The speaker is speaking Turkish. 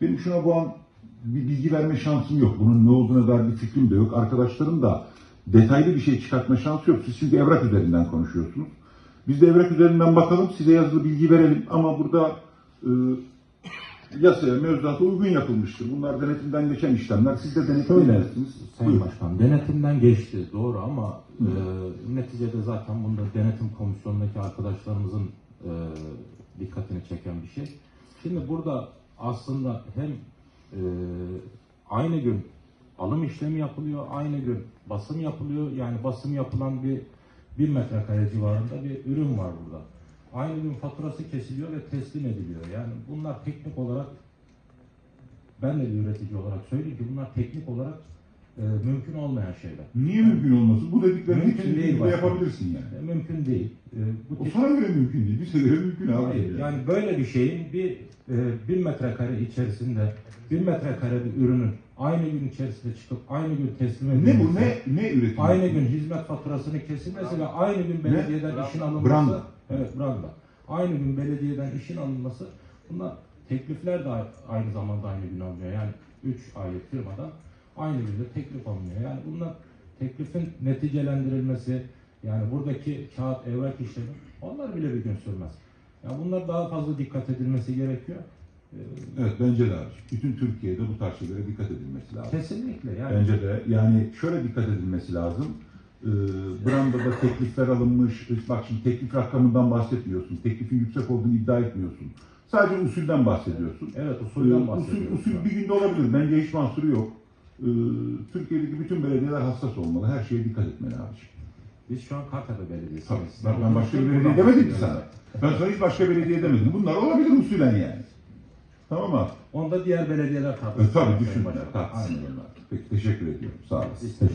Benim şuna bu an bir bilgi verme şansım yok. Bunun ne olduğuna dair bir fikrim de yok. Arkadaşlarım da detaylı bir şey çıkartma şansı yok. Siz çünkü evrak üzerinden konuşuyorsunuz. Biz de evrak üzerinden bakalım, size yazılı bilgi verelim. Ama burada e, yasaya, mevzuata uygun yapılmıştır. Bunlar denetimden geçen işlemler. Siz de denetleyebilirsiniz. Sayın Buyurun. Başkan, denetimden geçti doğru ama e, neticede zaten bunda denetim komisyonundaki arkadaşlarımızın e, dikkatini çeken bir şey. Şimdi burada aslında hem e, aynı gün alım işlemi yapılıyor, aynı gün basım yapılıyor. Yani basım yapılan bir 1 metrekare civarında bir ürün var burada. Aynı gün faturası kesiliyor ve teslim ediliyor. Yani bunlar teknik olarak ben de bir üretici olarak söyleyeyim ki bunlar teknik olarak e, mümkün olmayan şeyler. Niye mümkün olmasın? Bu dediklerin Mümkün değil bir başkanım. yapabilirsin yani. E, mümkün değil. E, bu O sana göre mümkün değil. Bize göre mümkün abi. Hayır, yani böyle bir şeyin bir e, bir metrekare içerisinde bir metrekare bir ürünün aynı gün içerisinde çıkıp aynı gün teslim edilmesi, Ne bu? Ne ne üretim? aynı gün hizmet faturasını kesilmesi ve aynı gün belediyeden işin alınması, Branda. evet branda, aynı gün belediyeden işin alınması, bunlar teklifler de aynı zamanda aynı gün alınıyor. Yani 3 aylık firmadan aynı günde teklif alınıyor. Yani bunlar teklifin neticelendirilmesi, yani buradaki kağıt evrak işlemi, onlar bile bir gün sürmez. Yani bunlar daha fazla dikkat edilmesi gerekiyor. Ee, Evet bence de abi. Bütün Türkiye'de bu tarz şeylere dikkat edilmesi lazım. Kesinlikle yani. Bence de yani şöyle dikkat edilmesi lazım. Ee, Branda'da teklifler alınmış. Bak şimdi teklif rakamından bahsetmiyorsun. Teklifin yüksek olduğunu iddia etmiyorsun. Sadece usulden bahsediyorsun. Evet Ee, usulden usul, bahsediyoruz. usul bir günde olabilir. Bence hiç mahsuru yok. Ee, Türkiye'deki bütün belediyeler hassas olmalı. Her şeye dikkat etmeli abiciğim. Biz şu an Kartepe Belediyesi'yiz. Tabii. Ben, ben başka bir belediye demedim ki sana. Ben sana hiç başka belediye demedim. Bunlar olabilir usulen yani. Tamam mı? Onda diğer belediyeler E, tartışsın. tabii Sayın düşünmeler. Başkan. Tartışsın. Peki teşekkür ediyorum. Sağ olasın. Biz teşekkür